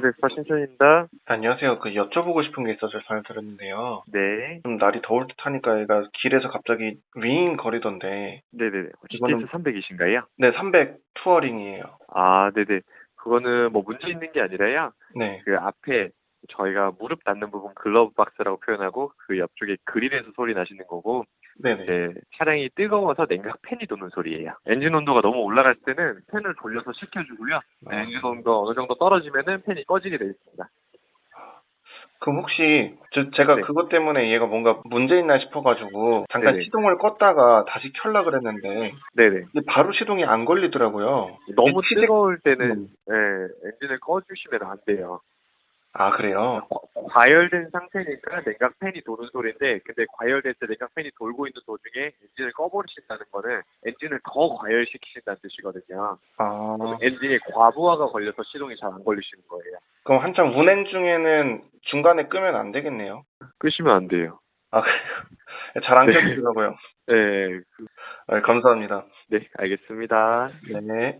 네네, 서신선입니다. 안녕하세요. 그 여쭤보고 싶은 게 있어서 전화 드렸는데요. 네. 좀 날이 더울 듯 하니까 얘가 길에서 갑자기 윙 거리던데. 네네네. 이거는- GTS 300이신가요? 네, 300 투어링이에요. 아, 네네. 그거는 뭐 문제 있는 게 아니라요. 네. 그 앞에 저희가 무릎 닿는 부분 글러브 박스라고 표현하고 그 옆쪽에 그릴에서 소리 나시는 거고 네네. 이제 차량이 뜨거워서 냉각 팬이 도는 소리예요. 엔진 온도가 너무 올라갈 때는 팬을 돌려서 식혀주고요. 아, 엔진 온도 어느 정도 떨어지면은 팬이 꺼지게 되어 있습니다. 그럼 혹시 저, 제가 네. 그것 때문에 얘가 뭔가 문제 있나 싶어가지고 잠깐 네네. 시동을 껐다가 다시 켤라 그랬는데 네네. 이게 바로 시동이 안 걸리더라고요. 너무 시동- 뜨거울 때는 음. 예, 엔진을 꺼주시면 안 돼요. 아 그래요? 과- 과열된 상태니까 냉각 팬이 도는 소리인데 근데 과열될 때 냉각 팬이 돌고 있는 도중에 엔진을 꺼버리신다는 거는 엔진을 더 과열시키신다는 뜻이거든요. 아 엔진에 과부하가 걸려서 시동이 잘 안 걸리시는 거예요. 그럼 한참 운행 중에는 중간에 끄면 안 되겠네요. 끄시면 안 돼요. 아 그래요? 잘안 네. 켜지더라고요. 네, 그- 네, 감사합니다. 네, 알겠습니다. 네.